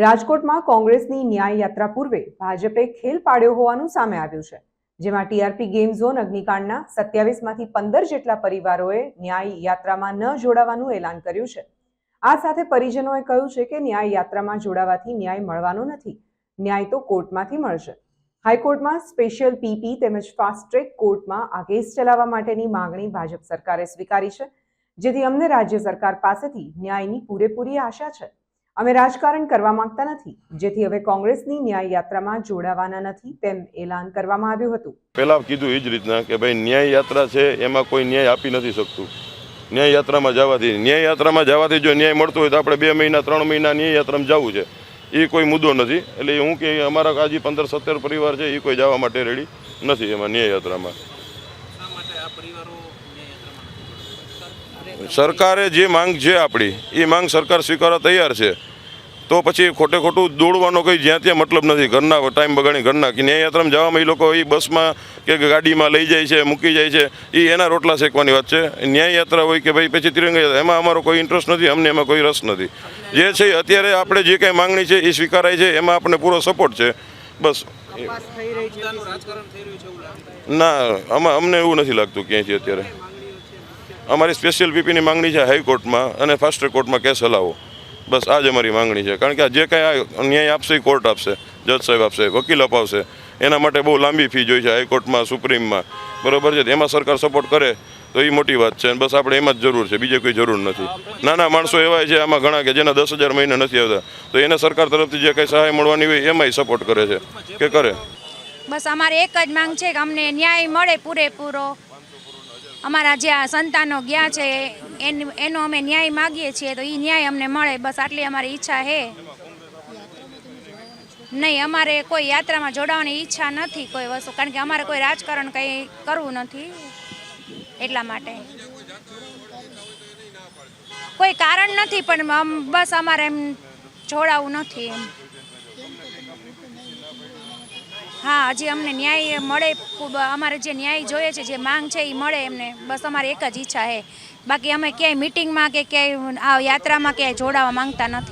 રાજકોટમાં કોંગ્રેસની ન્યાય યાત્રા પૂર્વે ભાજપે ખેલ પાડ્યો હોવાનું સામે આવ્યું છે, જેમાં ટીઆરપી ગેમ ઝોન અગ્નિકાંડના સત્યાવીસમાંથી પંદર જેટલા પરિવારોએ ન્યાય યાત્રામાં ન જોડાવાનું એલાન કર્યું છે. આ સાથે પરિજનોએ કહ્યું છે કે ન્યાય યાત્રામાં જોડાવાથી ન્યાય મળવાનો નથી, ન્યાય તો કોર્ટમાંથી મળશે. હાઈકોર્ટમાં સ્પેશિયલ પીપી તેમજ ફાસ્ટ ટ્રેક કોર્ટમાં આ કેસ ચલાવવા માટેની માંગણી ભાજપ સરકારે સ્વીકારી છે, જેથી અમને રાજ્ય સરકાર પાસેથી ન્યાયની પૂરેપૂરી આશા છે. અમે રાજકારણ કરવા માંગતા નથી. જેથી હવે કોંગ્રેસની ન્યાય યાત્રામાં જોડાવાના નથી તેમ એલાન કરવામાં આવ્યું હતું. પહેલા કીધું એ જ રીતના કે ભાઈ ન્યાય યાત્રા છે એમાં કોઈ ન્યાય આપી નથી શકતું. ન્યાય યાત્રામાં જવાથી ન્યાય યાત્રામાં જવાથી જો ન્યાય મળતો હોય તો આપણે બે મહિના ત્રણ મહિના ન્યાય યાત્રામાં જવું છે. એ કોઈ મુદ્દો નથી. એટલે હું કે અમારા હજી પંદર સત્તર પરિવાર છે એ કોઈ જવા માટે રેડી નથી એમાં ન્યાય યાત્રામાં શા માટે આ પરિવારો ન્યાય યાત્રામાં નથી સરકારે જે માંગ છે આપણી એ માંગ સરકાર સ્વીકારવા તૈયાર છે. તો પછી ખોટે ખોટું દોડવાનો કોઈ જ્યાં ત્યાં મતલબ નથી. ઘરના ટાઈમ બગાડી ઘરના કે ન્યાયયાત્રામાં જવામાં એ લોકો એ બસમાં કે ગાડીમાં લઈ જાય છે મૂકી જાય છે એ એના રોટલા શેકવાની વાત છે. ન્યાયયાત્રા હોય કે ભાઈ પછી તિરંગા યાત્રા એમાં અમારો કોઈ ઇન્ટરેસ્ટ નથી અમને એમાં કોઈ રસ નથી. જે છે અત્યારે આપણે જે કાંઈ માંગણી છે એ સ્વીકારાય છે એમાં આપણને પૂરો સપોર્ટ છે. બસ. પોતાનું રાજકારણ થઈ રહ્યું છે એવું લાગે ના આમાં અમને એવું નથી લાગતું ક્યાંયથી અત્યારે. અમારી સ્પેશિયલ પીપીની માંગણી છે હાઈકોર્ટમાં અને ફાસ્ટ કોર્ટમાં કેસ હલાવો. બસ આ જ અમારી માંગણી છે. કારણ કે આ જે કાંઈ આ ન્યાય આપશે એ કોર્ટ આપશે, જજ સાહેબ આપશે, વકીલ અપાવશે. એના માટે બહુ લાંબી ફી જોઈ છે હાઈકોર્ટમાં સુપ્રીમમાં બરોબર છે? એમાં સરકાર સપોર્ટ કરે તો એ મોટી વાત છે. બસ, આપણે એમાં જ જરૂર છે. બીજે કોઈ જરૂર નથી. નાના માણસો એવા છે આમાં ઘણા કે જેના દસ હજાર મહિને નથી આવતા. તો એને સરકાર તરફથી જે કંઈ સહાય મળવાની હોય એમાંય સપોર્ટ કરે છે. કે કરે? બસ, અમારે એક જ માંગ છે કે અમને ન્યાય મળે પૂરેપૂરો. અમારા જે આ સંતાનો ગયા છે, એન- અમે ન્યાય માગીએ છીએ, તો એ ન્યાય અમને મળે, બસ આટલી અમારી ઈચ્છા છે નહીં, અમારે કોઈ યાત્રામાં જોડાવાની ઈચ્છા નથી કોઈ વસ્તુ, કારણ કે અમારે કોઈ રાજકારણ કંઈ કરવું નથી એટલા માટે. કોઈ કારણ નથી, પણ બસ અમારે એમ જોડાવું નથી એમ. હા, હજી અમને ન્યાય મળે, ખૂબ અમારે જે ન્યાય જોઈએ છે, જે માંગ છે, એ મળે એમને. બસ અમારે એક જ ઈચ્છા છે. બાકી અમે ક્યાંય મિટિંગમાં કે ક્યાંય આ યાત્રામાં ક્યાંય જોડાવા માંગતા નથી.